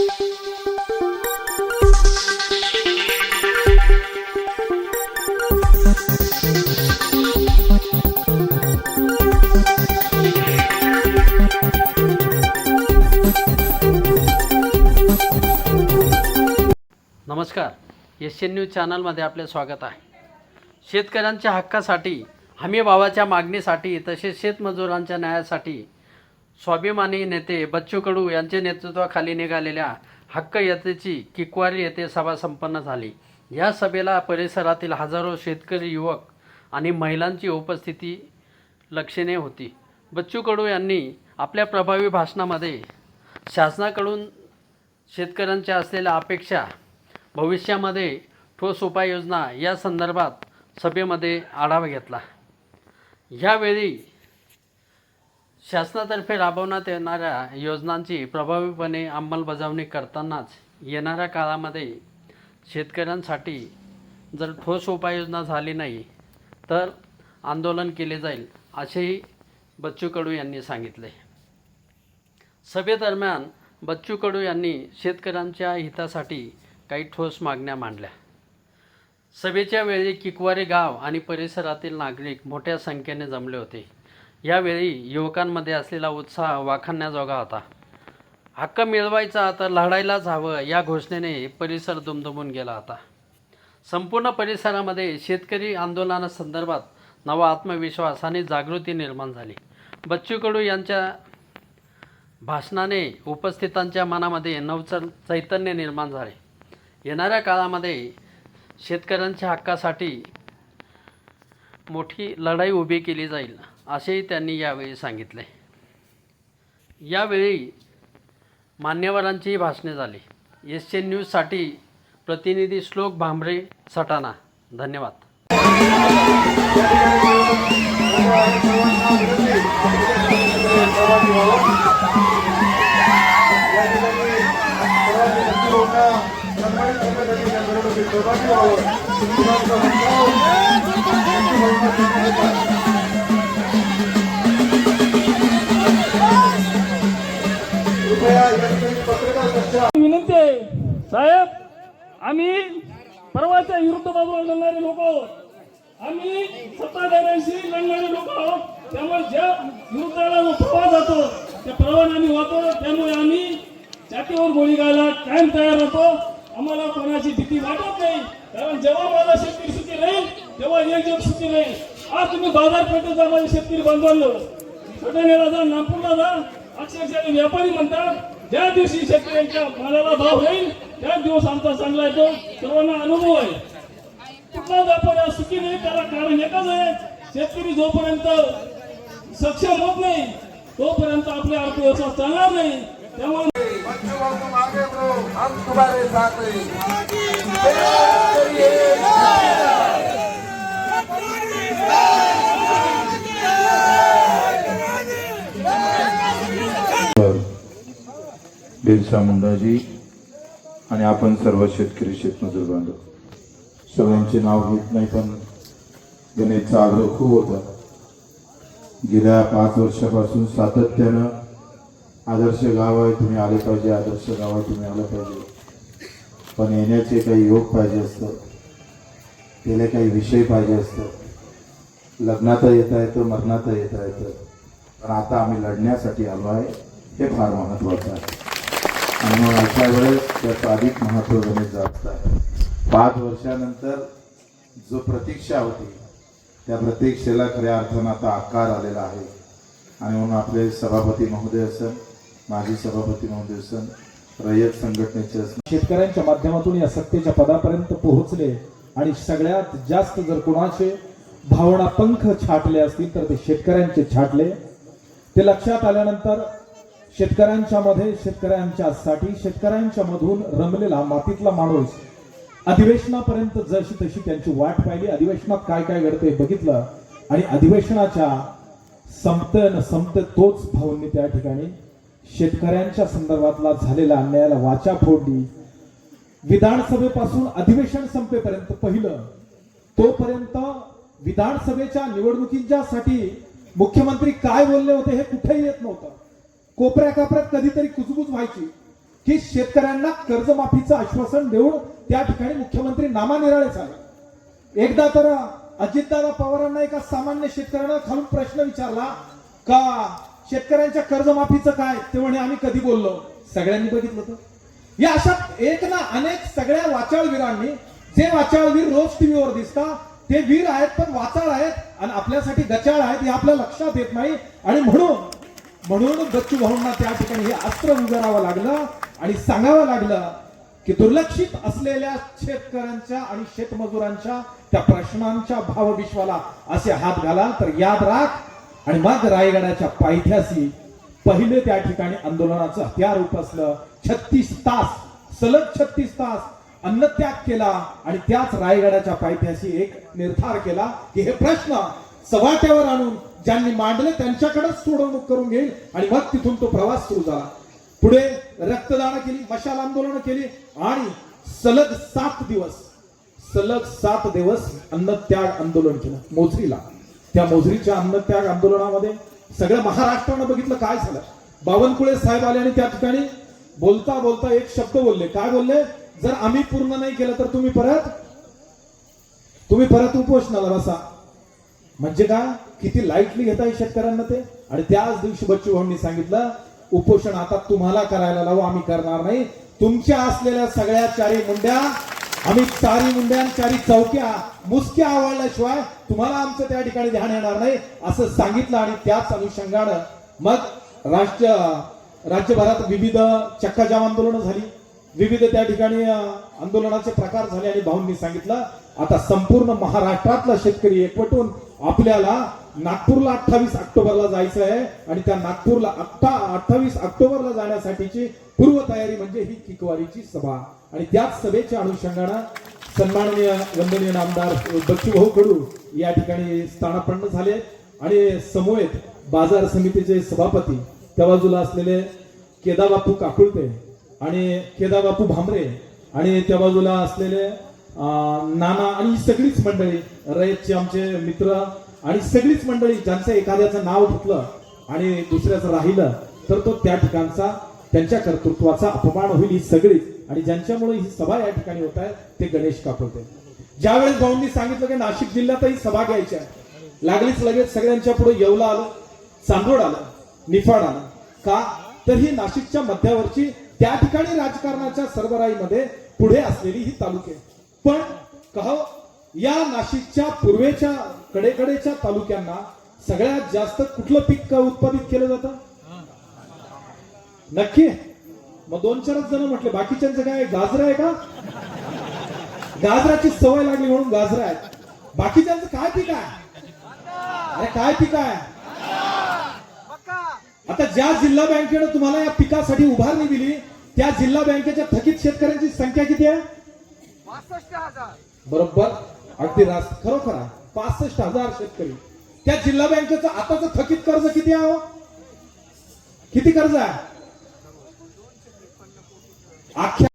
नमस्कार. S N news चॅनलमध्ये आपले स्वागत आहे. शेतकऱ्यांच्या हक्कासाठी हमी भावाच्या मागणीसाठी तसेच शेतमजुरांच्या न्यायासाठी स्वाभिमानी नेते बच्चू कडू यांच्या नेतृत्वाखाली निघालेल्या हक्क यात्रेची किकवारी येथे सभा संपन्न झाली. या सभेला परिसरातील हजारो शेतकरी युवक आणि महिलांची उपस्थिती लक्षणीय होती. बच्चू कडू यांनी आपल्या प्रभावी भाषणामध्ये शासनाकडून शेतकऱ्यांच्या असलेल्या अपेक्षा भविष्यामध्ये ठोस उपाययोजना या संदर्भात सभेमध्ये आढावा घेतला. यावेळी शासनातर्फे राबवण्यात येणाऱ्या योजनांची प्रभावीपणे अंमलबजावणी करतानाच येणाऱ्या काळामध्ये शेतकऱ्यांसाठी जर ठोस उपाययोजना झाली नाही तर आंदोलन केले जाईल असेही बच्चू कडू यांनी सांगितले. सभेदरम्यान बच्चू कडू यांनी शेतकऱ्यांच्या हितासाठी काही ठोस मागण्या मांडल्या. सभेच्या वेळी किकवारे गाव आणि परिसरातील नागरिक मोठ्या संख्येने जमले होते. यावेळी युवकांमध्ये असलेला उत्साह वाखाणण्याजोगा होता. हक्क मिळवायचा तर लढायलाच हवं या घोषणेने परिसर दुमदुमून गेला होता. संपूर्ण परिसरामध्ये शेतकरी आंदोलनासंदर्भात नवा आत्मविश्वास आणि जागृती निर्माण झाली. बच्चू कडू यांच्या भाषणाने उपस्थितांच्या मनामध्ये नवचल चैतन्य निर्माण झाले. येणाऱ्या काळामध्ये शेतकऱ्यांच्या हक्कासाठी मोठी लढाई उभी केली जाईल. असेही त्यांनी यावेळी सांगितले. यावेळी मान्यवरांचीही भाषणे झाली. एस एन न्यूजसाठी प्रतिनिधी श्लोक भांबरे सटाणा. धन्यवाद. आम्ही परवाच्या विरुद्ध बाजूला लढणारे लोक आहोत. आम्ही सत्ताधाऱ्यांशी लढणारे लोक आहोत. त्यामुळे ज्या विरुद्धाला जो प्रवाह जातो त्या प्रवाहाने आम्ही वाहतो. त्यामुळे आम्ही जातीवर गोळी घालायला कायम तयार राहतो. आम्हाला कोणाची भीती वाटत नाही. कारण जेव्हा माझा शेतकरी सुखी राहील तेव्हा एक जग सुखी राहील. आज तुम्ही बाजारपेठेत जा माझे शेतकरी बांधवांना. नेला जा नागपूरला जा. अक्षरशः व्यापारी म्हणतात ज्या दिवशी शेतकऱ्यांच्या मालाला भाव येईल त्याच दिवस आमचा चांगला येतो. सर्वांना अनुभव आहे. कुठला व्यापार आज सुखी नाही त्याला कारण एकच आहे. शेतकरी जोपर्यंत सक्षम होत नाही तोपर्यंत आपली अर्थव्यवस्था चालणार नाही. त्यामुळे हम तुम्हारे साथ बिरसा मुंडाजी आणि आपण सर्व शेतकरी शेतमजूर बांधव. सगळ्यांचे नाव घेत नाही पण गणेशचा आग्रह खूप होता. गेल्या पाच वर्षापासून सातत्यानं आदर्श गाव आहे तुम्ही आले पाहिजे आदर्श गाव आहे तुम्ही आलं पाहिजे. पण येण्याचे काही योग पाहिजे असतं. त्याला काही विषय पाहिजे असतं. लग्नात येता येतं मरणात येता येतं. पण आता आम्ही लढण्यासाठी आलो आहे हे फार महत्त्वाचं आहे. आणि मग अशा वेळेस त्याचं अधिक महत्त्व गणित जात आहे पाच वर्षानंतर जो प्रतीक्षा होती त्या प्रतीक्षेला खऱ्या अर्थानं आता आकार आलेला आहे. आणि म्हणून आपले सभापती महोदय असन माजी सभापती महोदय असन रयत संघटनेचे असन. शेतकऱ्यांच्या माध्यमातून या सत्तेच्या पदापर्यंत पोहोचले आणि सगळ्यात जास्त जर कोणाचे भावना पंख छाटले असतील तर ते शेतकऱ्यांचे छाटले. ते लक्षात आल्यानंतर शेतकऱ्यांच्या मध्ये शेतकऱ्यांच्यासाठी शेतकऱ्यांच्या मधून रमलेला मातीतला माणूस. अधिवेशनापर्यंत जशी तशी त्यांची वाट पाहिली. अधिवेशनात काय काय घडते बघितलं. आणि अधिवेशनाच्या संपत न संपत तोच भाऊंनी त्या ठिकाणी शेतकऱ्यांच्या संदर्भातला झालेल्या अन्यायाला वाचा फोडली. विधानसभेपासून अधिवेशन संपेपर्यंत पहिलं. तोपर्यंत विधानसभेच्या निवडणुकींच्यासाठी मुख्यमंत्री काय बोलले होते हे कुठेही येत नव्हतं. कोपऱ्या कापऱ्यात कधीतरी कुजबुज व्हायची. की शेतकऱ्यांना कर्जमाफीचं आश्वासन देऊन त्या ठिकाणी मुख्यमंत्री नामानिराळे झाले. एकदा तर अजितदादा पवारांना एका सामान्य शेतकऱ्यांना खालून प्रश्न विचारला का शेतकऱ्यांच्या कर्जमाफीचं काय? ते म्हणे आम्ही कधी बोललो? सगळ्यांनी बघितलं तर. या अशा एक ना अनेक सगळ्या वाचाळवीरांनी जे वाचाळवीर रोज टीव्हीवर दिसतात ते वीर आहेत पण वाचाळ आहेत आणि आपल्यासाठी गचाळ आहेत हे आपल्या लक्षात येत नाही. आणि म्हणून म्हणून बच्चू भाऊंना त्या ठिकाणी हे अस्त्र उगारावं लागलं आणि सांगावं लागलं की दुर्लक्षित असलेल्या शेतकऱ्यांच्या आणि शेतमजुरांच्या त्या प्रश्नांच्या भावविश्वाला असे हात घाला तर याद राख आणि मग रायगडाच्या पायथ्याशी पहिले त्या ठिकाणी आंदोलनाचं हत्यार उपसलं. छत्तीस तास सलग छत्तीस तास अन्नत्याग केला आणि त्याच रायगडाच्या पायथ्याशी एक निर्धार केला की हे प्रश्न सवाट्यावर आणून ज्यांनी मांडले त्यांच्याकडेच सोडवणूक करून घेईल आणि मग तिथून तो प्रवास सुरू झाला. पुढे रक्तदान केली मशाल आंदोलन केली आणि सलग सात दिवस सलग सात दिवस अन्नत्याग आंदोलन केलं मोजरीला त्या मोजरीच्या अन्नत्याग आंदोलनामध्ये सगळ्या महाराष्ट्रानं बघितलं काय झालं. बावनकुळे साहेब आले आणि त्या ठिकाणी बोलता बोलता एक शब्द बोलले. काय बोलले? जर आम्ही पूर्ण नाही केलं तर तुम्ही परत तुम्ही परत उपोषणाला बसा. म्हणजे का? किती लाईटली घेताय शेतकऱ्यांना ते? आणि त्याच दिवशी बच्चू भाऊंनी सांगितलं उपोषण आता तुम्हाला करायला लावू आम्ही करणार नाही. तुमच्या असलेल्या सगळ्या चारी मुंड्या आम्ही चारी मुंड्या चारी चौक्या मुसक्या आवडल्याशिवाय तुम्हाला आमचं त्या ठिकाणी ध्यान येणार नाही असं सांगितलं आणि त्याच अनुषंगानं मग राष्ट्र राज्यभरात विविध चक्काजाम आंदोलनं झाली. विविध त्या ठिकाणी आंदोलनाचे प्रकार झाले आणि भाऊंनी सांगितलं आता संपूर्ण महाराष्ट्रातला शेतकरी एकवटून आपल्याला नागपूरला अठ्ठावीस ऑक्टोबरला जायचं आहे आणि त्या नागपूरला अठ्ठा अठ्ठावीस ऑक्टोबरला जाण्यासाठीची पूर्वतयारी म्हणजे ही किकवारीची सभा. आणि त्याच सभेच्या अनुषंगानं सन्माननीय वंदनीय नामदार बच्चूभाऊ कडू या ठिकाणी स्थानापन्न झाले. आणि समवेत बाजार समितीचे सभापती त्या बाजूला असलेले केदाबापू काकुळते आणि केदाबापू भामरे आणि त्या बाजूला असलेले नाना आणि सगळीच मंडळी रयतचे आमचे मित्र आणि सगळीच मंडळी ज्यांचं एखाद्याचं नाव घेतलं आणि दुसऱ्याचं राहिलं तर तो त्या ठिकाणचा त्यांच्या कर्तृत्वाचा अपमान होईल ही सगळीच आणि ज्यांच्यामुळे ही सभा या ठिकाणी होत आहे ते गणेश कापडते ज्यावेळेस भाऊंनी सांगितलं की नाशिक जिल्ह्यातही सभा घ्यायची आहे लागलीच लगेच सगळ्यांच्या पुढे येवला आलं चांदोड आलं निफाड आलं. का? तर ही नाशिकच्या मध्यावरची त्या ठिकाणी राजकारणाच्या सरबराईमध्ये पुढे असलेली ही तालुके. पण कह या नाशिकच्या पूर्वेच्या कडेकडेच्या तालुक्यांना सगळ्यात जास्त कुठलं पीक उत्पादित केलं जातं? नक्की? मग दोन चारच जण म्हटले बाकीच्यांचं काय गाजर आहे का? गाजराची सवय लागली म्हणून गाजर आहेत बाकीच्यांचं काय पीक आहे? अरे काय पीक आहे? आता ज्या जिल्हा बँकेनं तुम्हाला या पिकासाठी उभारणी दिली त्या जिल्हा बँकेच्या थकीत शेतकऱ्यांची संख्या किती आहे? बरोबर? अगदी रास. खरोखर आहे. पासष्ट हजार शेतकरी. त्या जिल्हा बँकेचं आताच थकीत कर्ज किती आहे हो? किती कर्ज आहे? आख्या